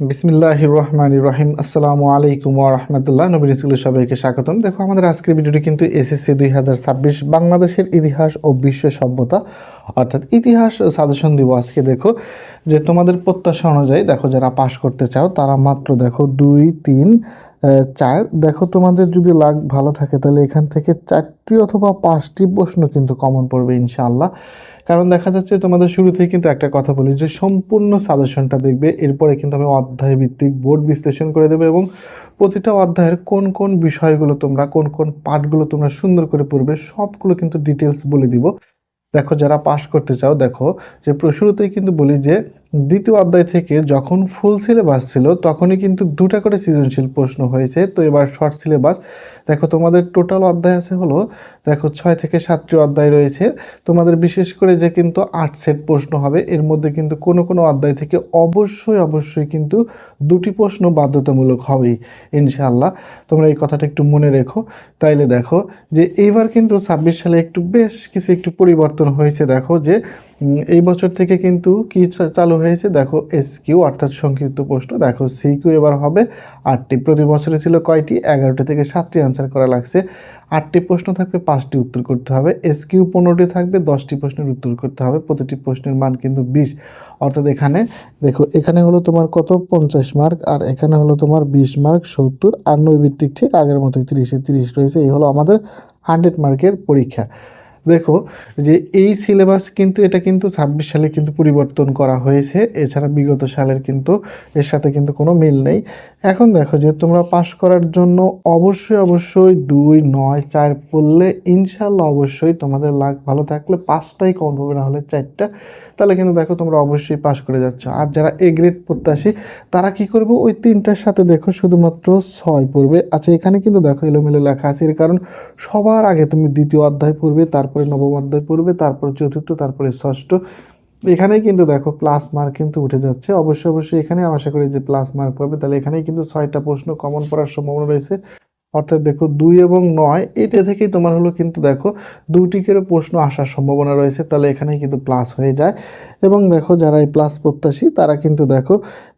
বিসমিল্লাহ রহমান রহিম আসসালামু আলাইকুম রহমতুল্লাহ। নবীর স্কুলের সবাইকে স্বাগতম। দেখো, আমাদের আজকের ভিডিওটি কিন্তু এসএসসি দুই হাজার ছাব্বিশ বাংলাদেশের ইতিহাস ও বিশ্ব সভ্যতা, অর্থাৎ ইতিহাস সাজেশন দিব আজকে, দেখো। যে তোমাদের প্রত্যাশা অনুযায়ী, দেখো, যারা পাশ করতে চাও, তারা মাত্র, দেখো, দুই, তিন চার। দেখো, তোমাদের যদি লাগ ভালো থাকে, তাহলে এখান থেকে চারটি অথবা পাঁচটি প্রশ্ন কিন্তু কমন পড়বে, ইনশাআল্লাহ। কারণ দেখা যাচ্ছে তোমাদের শুরুতেই কিন্তু একটা কথা বলি যে সম্পূর্ণ সাজেশনটা দেখবে, এরপরে কিন্তু আমি অধ্যায় ভিত্তিক বোর্ড বিশ্লেষণ করে দেবো এবং প্রতিটা অধ্যায়ের কোন কোন বিষয়গুলো তোমরা, কোন কোন পাঠগুলো তোমরা সুন্দর করে পড়বে, সবগুলো কিন্তু ডিটেলস বলে দিব। দেখো, যারা পাস করতে চাও, দেখো যে শুরুতেই কিন্তু বলি যে দ্বিতীয় অধ্যায় থেকে যখন ফুল সিলেবাস ছিল, তখনই কিন্তু দুটা করে সৃজনশীল প্রশ্ন হয়েছে। তো এবার শর্ট সিলেবাস দেখো, তোমাদের টোটাল অধ্যায় আছে হলো, দেখো, ছয় থেকে সাতটি অধ্যায় রয়েছে। তোমাদের বিশেষ করে যে কিন্তু আট সেট প্রশ্ন হবে, এর মধ্যে কিন্তু কোনো কোনো অধ্যায় থেকে অবশ্যই অবশ্যই কিন্তু দুটি প্রশ্ন বাধ্যতামূলক হবেই, ইনশাআল্লাহ। তোমরা এই কথাটা একটু মনে রেখো। তাইলে দেখো যে এইবার কিন্তু ছাব্বিশ সালে একটু বেশ কিছু একটু পরিবর্তন হয়েছে, দেখো, যে এই বছর থেকে কিন্তু কি চালু হয়েছে? দেখো এস কিউ অর্থাৎ সংক্ষিপ্ত প্রশ্ন। দেখো সি কিউ এবার হবে আটটি। প্রতি বছরে ছিল কয়টি? এগারোটি থেকে সাতটি আনসার করা লাগছে। আটটি প্রশ্ন থাকবে, পাঁচটি উত্তর করতে হবে। এস কিউ পনেরোটি থাকবে, দশটি প্রশ্নের উত্তর করতে হবে। প্রতিটি প্রশ্নের মান কিন্তু বিশ। অর্থাৎ এখানে, দেখো, এখানে হলো তোমার কত? পঞ্চাশ মার্ক আর এখানে হলো তোমার বিশ মার্ক সত্তর, আর নৈবিত্তিক ঠিক আগের মতোই তিরিশে। তিরিশ রয়েছে, এই হলো আমাদের হান্ড্রেড মার্কের পরীক্ষা। দেখো যে এই সিলেবাস কিন্তু, এটা কিন্তু ছাব্বিশ সালে কিন্তু পরিবর্তন করা হয়েছে। এছাড়া বিগত সালের কিন্তু এর সাথে কিন্তু কোনো মিল নেই। এখন দেখো যে তোমরা পাশ করার জন্য অবশ্যই অবশ্যই দুই, নয়, চার পড়লে ইনশাল্লাহ অবশ্যই তোমাদের লাগ ভালো থাকলে পাঁচটাই কম হবে না হলে চারটা। তাহলে কিন্তু দেখো তোমরা অবশ্যই পাশ করে যাচ্ছ। আর যারা এ গ্রেড প্রত্যাশী, তারা কি করবে? ওই তিনটার সাথে দেখো শুধুমাত্র ছয় পড়বে। আচ্ছা এখানে কিন্তু দেখো এলোমেলো লেখা আছে। এর কারণ সবার আগে তুমি দ্বিতীয় অধ্যায় পড়বে, তারপরে নবম অধ্যায় পড়বে, তারপরে চতুর্থ, তারপরে ষষ্ঠ। এখানেই কিন্তু দেখো প্লাস মার্ক কিন্তু উঠে যাচ্ছে। অবশ্যই অবশ্যই এখানে আশা করি যে প্লাস মার্ক পাবে। তাহলে এখানেই কিন্তু ছয়টা প্রশ্ন কমন পড়ার সম্ভাবনা রয়েছে। অর্থাৎ দেখো দুই এবং নয়, এটা থেকেই তোমার হলো কিন্তু দেখো দুটি করে প্রশ্ন আসার সম্ভাবনা রয়েছে, তাহলে এখানে কিন্তু প্লাস হয়ে যায়। এবং দেখো যারা এই প্লাস প্রত্যাশী, তারা কিন্তু দেখো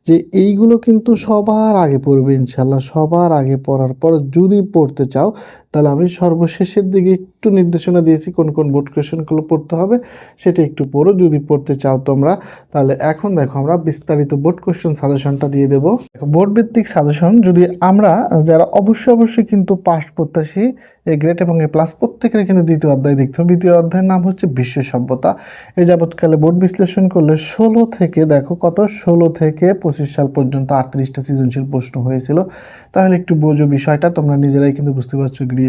যে এইগুলো কিন্তু সবার আগে পড়বে ইনশাল্লাহ সবার আগে পড়ার পর যদি পড়তে চাও, তাহলে আমি সর্বশেষের দিকে একটু নির্দেশনা দিয়েছি কোন কোন বোর্ড কোয়েশনগুলো পড়তে হবে, সেটা একটু পড়ো। যদি পড়তে চাও তোমরা, তাহলে এখন দেখো আমরা বিস্তারিত বোর্ড কোয়েশ্চেন সাজেশনটা দিয়ে দেবো। বোর্ড ভিত্তিক সাজেশন যদি আমরা, যারা অবশ্যই অবশ্যই কিন্তু পাস প্রত্যাশী এ গ্রেট এবং এ প্লাস প্রত্যেকের কিন্তু দ্বিতীয় অধ্যায় দেখতে হবে। দ্বিতীয় অধ্যায়ের নাম হচ্ছে বিশ্ব সভ্যতা। এই যাবৎকালে বোর্ড বিশ্লেষণ করলে ষোলো থেকে, দেখো কত? ষোলো থেকে পঁচিশ সাল পর্যন্ত আটত্রিশটা সৃজনশীল প্রশ্ন হয়েছিল। তাহলে একটু বোঝো বিষয়টা, তোমরা নিজেরাই কিন্তু বুঝতে পারছ গ্রি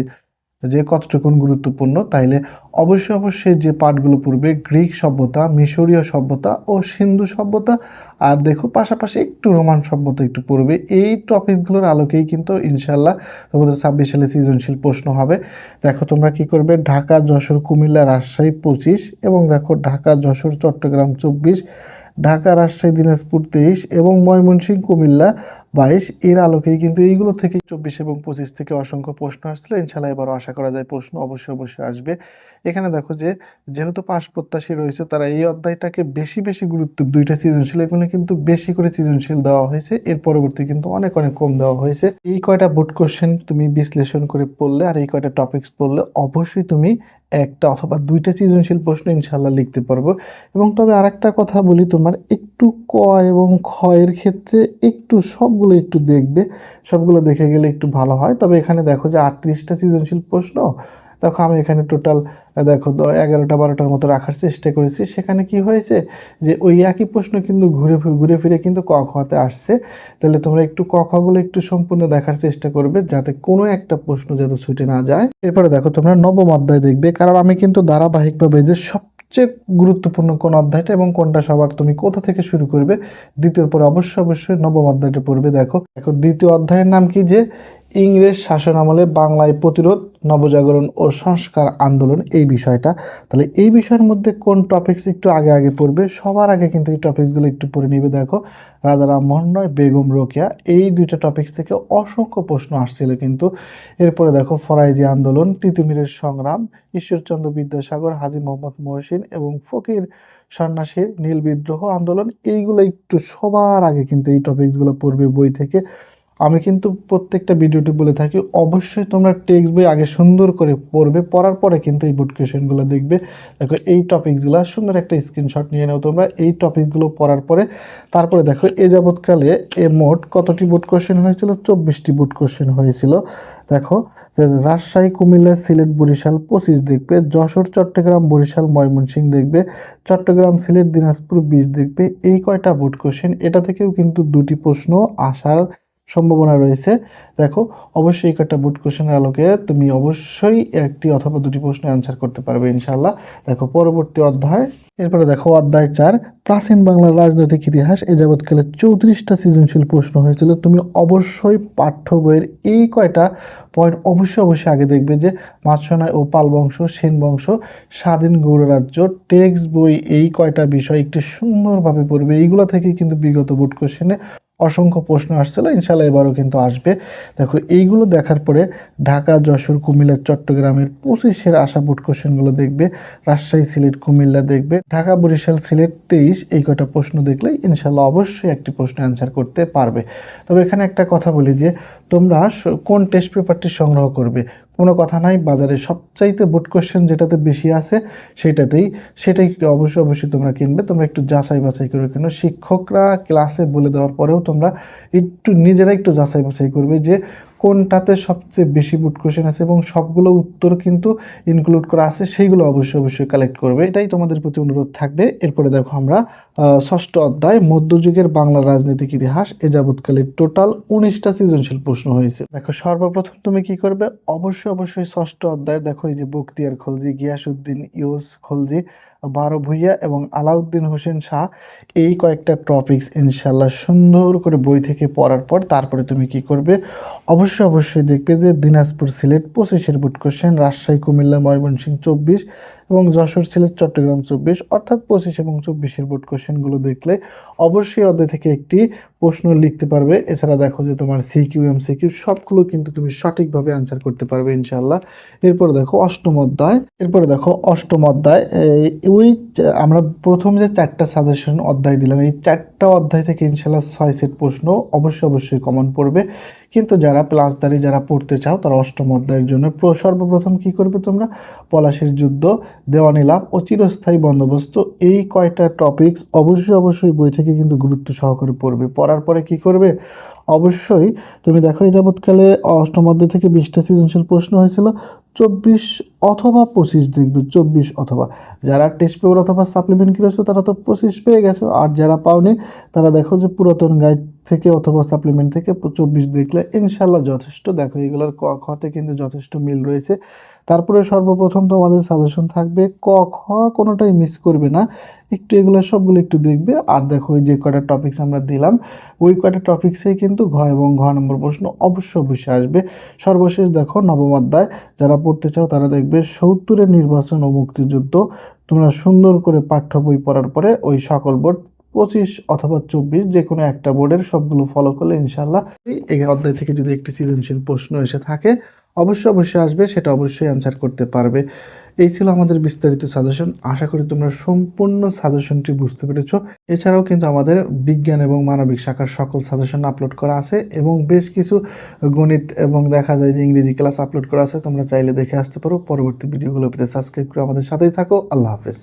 যে কতটুকুন গুরুত্বপূর্ণ, তাইলে অবশ্যই অবশ্যই যে পাঠগুলো পড়বে, গ্রিক সভ্যতা, মিশরীয় সভ্যতা ও সিন্ধু সভ্যতা, আর দেখো পাশাপাশি একটু রোমান সভ্যতা একটু পড়বে। এই টপিকগুলোর আলোকেই কিন্তু ইনশাল্লাহ তোমাদের ছাব্বিশ সালে সৃজনশীল প্রশ্ন হবে। দেখো তোমরা কি করবে? ঢাকা, যশোর, কুমিল্লা, রাজশাহী পঁচিশ এবং দেখো ঢাকা, যশোর, চট্টগ্রাম চব্বিশ, ঢাকা, রাজশাহী, দিনাজপুর তেইশ এবং ময়মনসিংহ, কুমিল্লা বাইশ, এর আলোকেই কিন্তু এইগুলো থেকে চব্বিশ এবং পঁচিশ থেকে অসংখ্য প্রশ্ন আসছিল ইনশাল্লাহ এবারও আশা করা যায় প্রশ্ন অবশ্যই অবশ্যই আসবে। এখানে দেখো যে, যেহেতু পাশ প্রত্যাশী রয়েছে, তারা এই অধ্যায়টাকে বেশি বেশি গুরুত্ব, দুইটা সৃজনশীল, এগুলো কিন্তু বেশি করে সৃজনশীল দেওয়া হয়েছে। এর পরবর্তী কিন্তু অনেক অনেক কম দেওয়া হয়েছে। এই কয়টা বোর্ড কোশ্চেন তুমি বিশ্লেষণ করে পড়লে আর এই কয়টা টপিকস পড়লে অবশ্যই তুমি একটা অথবা দুইটা সৃজনশীল প্রশ্ন ইনশাল্লাহ লিখতে পারব। এবং তবে আর একটা কথা বলি, তোমার একটু ক এবং ক্ষয়ের ক্ষেত্রে একটু সবগুলো একটু দেখবে, সবগুলো দেখে গেলে একটু ভালো হয়। তবে এখানে দেখো যে আটত্রিশটা সৃজনশীল প্রশ্ন দেখো আমি এখানে টোটাল দেখো এগারোটা বারোটার মতো রাখার চেষ্টা করেছি। সেখানে কি হয়েছে যে ওই একই প্রশ্ন কিন্তু ঘুরে ঘুরে ফিরে কিন্তু ক খতে আসছে। তাহলে তোমরা একটু ক খগুলো একটু সম্পূর্ণ দেখার চেষ্টা করবে যাতে কোনো একটা প্রশ্ন যাতে ছুটে না যায়। এরপরে দেখো তোমরা নবম অধ্যায় দেখবে, কারণ আমি কিন্তু ধারাবাহিকভাবে যে সব সবচেয়ে গুরুত্বপূর্ণ কোন অধ্যায়টা এবং কোনটা সবার তুমি কোথা থেকে শুরু করবে, দ্বিতীয় পরে অবশ্যই অবশ্যই নবম অধ্যায়টা পড়বে। দেখো দেখো দ্বিতীয় অধ্যায়ের নাম কি যে ইংরেজ শাসন আমলে বাংলায় প্রতিরোধ, নবজাগরণ ও সংস্কার আন্দোলন এই বিষয়টা। তাহলে এই বিষয়ের মধ্যে কোন টপিকস একটু আগে আগে পড়বে? সবার আগে কিন্তু এই টপিকসগুলো একটু পড়ে নিবে। দেখো, রাজা রামমোহন রায়, বেগম রোকেয়া, এই দুইটা টপিকস থেকে অসংখ্য প্রশ্ন আসছিল কিন্তু। এরপরে দেখো, ফরাইজি আন্দোলন, তিতুমিরের সংগ্রাম, ঈশ্বরচন্দ্র বিদ্যাসাগর, হাজি মোহাম্মদ মহসিন এবং ফকির সন্ন্যাসীর নীল বিদ্রোহ আন্দোলন, এইগুলো একটু সবার আগে কিন্তু এই টপিকসগুলো পড়বে বই থেকে। আমি কিন্তু প্রত্যেকটা ভিডিওটি বলে থাকি, অবশ্যই তোমরা টেক্সট বই আগে সুন্দর করে পড়বে, পড়ার পরে কিন্তু এই বোর্ড কোয়েশনগুলো দেখবে। দেখো, এই টপিকসগুলো সুন্দর একটা স্ক্রিনশট নিয়ে নাও তোমরা, এই টপিকগুলো পড়ার পরে। তারপরে দেখো, এ যাবৎকালে এ মোট কতটি বোর্ড কোয়েশন হয়েছিল? চব্বিশটি বোর্ড কোয়েশন হয়েছিল। দেখো রাজশাহী, কুমিল্লা, সিলেট, বরিশাল, পঁচিশ দেখবে। যশোর, চট্টগ্রাম, বরিশাল, ময়মনসিংহ দেখবে। চট্টগ্রাম, সিলেট, দিনাজপুর, বিশ দেখবে। এই কয়টা বোর্ড কোশ্চেন এটা থেকেও কিন্তু দুটি প্রশ্ন আসার সম্ভাবনা রয়েছে। দেখো, অবশ্যই এই কয়টা বোর্ড কোশ্চেনের আলোকে তুমি অবশ্যই একটি অথবা দুটি প্রশ্ন অ্যান্সার করতে পারবে ইনশাল্লাহ দেখো, পরবর্তী অধ্যায়। এরপরে দেখো, অধ্যায় চার, প্রাচীন বাংলার রাজনৈতিক ইতিহাস এ যাবৎকালে চৌত্রিশটা সৃজনশীল প্রশ্ন হয়েছিল। তুমি অবশ্যই পাঠ্য বইয়ের এই কয়টা পয়েন্ট অবশ্যই অবশ্যই আগে দেখবে যে মাৎসনায় ও পাল বংশ, সেন বংশ, স্বাধীন গৌররাজ্য টেক্সট বই এই কয়টা বিষয় একটু সুন্দরভাবে পড়বে। এইগুলো থেকে কিন্তু বিগত বোর্ড কোশ্চেনে অসংখ্য প্রশ্ন আসছিল ইনশাল্লাহ এবারও কিন্তু আসবে। দেখো, এইগুলো দেখার পরে ঢাকা, যশোর, কুমিল্লা, চট্টগ্রামের পঁচিশের আশা বোর্ড কোশ্চেনগুলো দেখবে, রাজশাহী, সিলেট, কুমিল্লা দেখবে, ঢাকা, বরিশাল, সিলেট, তেইশ, এই কটা প্রশ্ন দেখলে ইনশাল্লাহ অবশ্যই একটি প্রশ্ন অ্যান্সার করতে পারবে। তবে এখানে একটা কথা বলি যে, তোমরা কোন টেস্ট পেপারটি সংগ্রহ করবে? কোনো কথা নাই, বাজারে সবচাইতে বুট কোশ্চেন যেটাতে বেশি আছে সেটাতেই, সেটাই অবশ্যই অবশ্যই তোমরা কিনবে। তোমরা একটু যাচাই বাছাই করে কেন? শিক্ষকরা ক্লাসে বলে দেওয়ার পরেও তোমরা একটু নিজেরা একটু যাচাই বাছাই করবে যে কোনটাতে সবচেয়ে বেশি বুট কোশ্চেন আছে এবং সবগুলো উত্তর কিন্তু ইনক্লুড করা আছে, সেইগুলো অবশ্যই অবশ্যই কালেক্ট করবে। এটাই তোমাদের প্রতি অনুরোধ থাকবে। এরপরে দেখো আমরা ষষ্ঠ অধ্যায়, মধ্যযুগের বাংলা রাজনৈতিক ইতিহাস। এ যাবৎকালে টোটাল উনিশটা সৃজনশীল প্রশ্ন হয়েছে। দেখো, সর্বপ্রথম তুমি কি করবে? অবশ্যই অবশ্যই ষষ্ঠ অধ্যায়, দেখো এই যে বক্তিয়ার খলজি গিয়াসুদ্দিন ইউস খলজি বারো ভুইয়া এবং আলাউদ্দিন হোসেন শাহ এই কয়েকটা টপিকস ইনশাল্লাহ সুন্দর করে বই থেকে পড়ার পর তারপরে তুমি কি করবে? অবশ্যই অবশ্যই দেখবে যে দিনাজপুর সিলেট পঁচিশের বুট কোশ্চেন রাজশাহী, কুমিল্লা, ময়মনসিংহ, চব্বিশ এবং যশোর সিলেট, চট্টগ্রাম চব্বিশ, অর্থাৎ পঁচিশ এবং চব্বিশের বোর্ড কোশ্চেনগুলো দেখলে অবশ্যই অধ্যায় থেকে একটি প্রশ্ন লিখতে পারবে। এছাড়া দেখো যে তোমার সিকিউ এম সিকিউ সবগুলো কিন্তু তুমি সঠিকভাবে অ্যান্সার করতে পারবে ইনশাল্লাহ এরপরে দেখো অষ্টম অধ্যায়। এরপরে দেখো অষ্টম অধ্যায়। ওই, আমরা প্রথম যে চারটা সাজেশন অধ্যায় দিলাম, এই চারটা অধ্যায় থেকে ইনশাল্লাহ ছয় সেট প্রশ্ন অবশ্যই অবশ্যই কমন পড়বে। কিন্তু যারা প্লাসদারি যারা পড়তে চাও, তারা অষ্টম অধ্যায়ের জন্য সর্বপ্রথম কি করবে তোমরা? পলাশির যুদ্ধ, দেওয়ানি লাভ ও চিরস্থায়ী বন্দোবস্ত। এই কয়টা টপিকস অবশ্যই অবশ্যই বই থেকে কিন্তু গুরুত্ব সহকারে পড়বে। পড়ার পরে কি করবে? অবশ্যই তুমি দেখো, এই যাবৎকালে অষ্টম অধ্যায় থেকে বিশটা সৃজনশীল প্রশ্ন হয়েছিল। চব্বিশ অথবা পঁচিশ দেখবে, চব্বিশ অথবা। যারা টেস্ট পেপার অথবা সাপ্লিমেন্ট করেছ তারা তো পঁচিশ পেয়ে গেছো। আর যারা পাওনি, তারা দেখো যে পুরাতন গাইড থেকে অথবা সাপ্লিমেন্ট থেকে চব্বিশ দেখলে ইনশাল্লাহ যথেষ্ট। দেখো, এগুলোর ক খতে কিন্তু যথেষ্ট মিল রয়েছে। তারপরে সর্বপ্রথম তোমাদের সাজেশন থাকবে ক, খ কোনোটাই মিস করবে না। একটু এগুলো সবগুলো একটু দেখবে। আর দেখো, ওই যে কয়টা টপিক্স আমরা দিলাম, ওই কয়টা টপিক্সেই কিন্তু ঘ এবং ঘ নম্বর প্রশ্ন অবশ্যই অবশ্যই আসবে। সর্বশেষ দেখো, নবম অধ্যায়, যারা পড়তে চাও তারা দেখবে সত্তরের নির্বাচন ও মুক্তিযুদ্ধ। তোমরা সুন্দর করে পাঠ্য বই পড়ার পরে ওই সকল বোর্ড পঁচিশ অথবা চব্বিশ যে কোনো একটা বোর্ডের সবগুলো ফলো করলে ইনশাল্লাহ এই অধ্যায় থেকে যদি একটি সৃজনশীল প্রশ্ন এসে থাকে, অবশ্যই অবশ্যই আসবে, সেটা অবশ্যই অ্যান্সার করতে পারবে। এই ছিল আমাদের বিস্তারিত সাজেশন আশা করি তোমরা সম্পূর্ণ সাজেশনটি বুঝতে পেরেছ। এছাড়াও কিন্তু আমাদের বিজ্ঞান এবং মানবিক শাখার সকল সাজেশন আপলোড করা আছে এবং বেশ কিছু গণিত এবং দেখা যায় যে ইংরেজি ক্লাস আপলোড করা আছে। তোমরা চাইলে দেখে আসতে পারো। পরবর্তী ভিডিওগুলো পেতে সাবস্ক্রাইব করে আমাদের সাথেই থাকো। আল্লাহ হাফেজ।